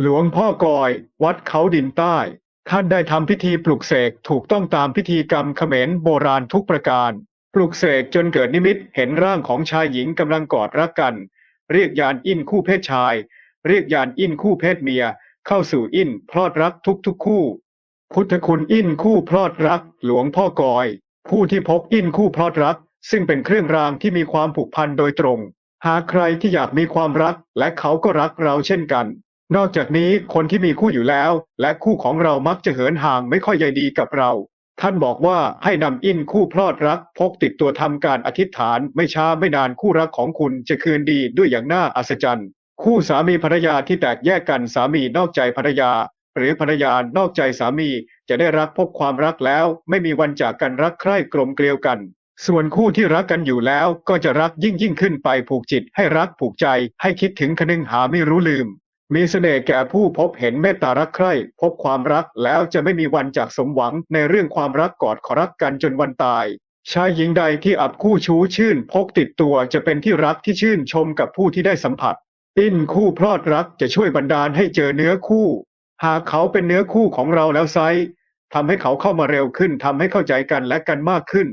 หลวงพ่อกอย วัดเขาดินใต้ ท่านได้ทำพิธีปลุกเสกถูกต้องตามพิธีกรรมเขมรโบราณทุกประการ ปลุกเสกจนเกิดนิมิตเห็นร่างของชายหญิงกำลังกอดรักกัน เรียกยานอินคู่เพศชาย เรียกยานอินคู่เพศเมีย เข้าสู่อินพลอดรักทุกๆคู่ พุทธคุณอินคู่พลอดรัก หลวงพ่อกอย ผู้ที่พบอินคู่พลอดรัก ซึ่งเป็นเครื่องรางที่มีความผูกพันโดยตรง หากใครที่อยากมีความรักและเขาก็รักเราเช่นกัน นอกจากนี้คนที่มีคู่อยู่แล้ว และคู่ของเรามักจะเหินห่างไม่ค่อยใยดีกับเรา ท่านบอกว่าให้นำอินคู่พลอดรัก พกติดตัวทำการอธิษฐาน ไม่ช้าไม่นานคู่รักของคุณจะคืนดีด้วยอย่างน่าอัศจรรย์ คู่สามีภรรยาที่แตกแยกกันสามีนอกใจภรรยา หรือภรรยานอกใจสามีจะได้รักพบความรักแล้ว ไม่มีวันจากกันรักใคร่กลมเกลียวกันส่วนคู่ที่รักกันอยู่แล้วก็จะรักยิ่งยิ่งขึ้นไปผูกจิตให้รักผูกใจให้คิดถึงคนึงหาไม่รู้ลืม มีเสน่ห์แก่ผู้พบเห็นเมตตารักใคร่พบความรักแล้วจะไม่มีวันจากสมหวังในเรื่องความรักกอดขอรักกันจนวันตายชายหญิงใดที่อับคู่ชู้ชื่น พกติดตัวจะเป็นที่รักที่ชื่นชมกับผู้ที่ได้สัมผัส อินคู่พลอดรักจะช่วยบันดาลให้เจอเนื้อคู่ หากเขาเป็นเนื้อคู่ของเราแล้วไซร้ทำให้เขาเข้ามาเร็วขึ้นทำให้เข้าใจกันและกันมากขึ้น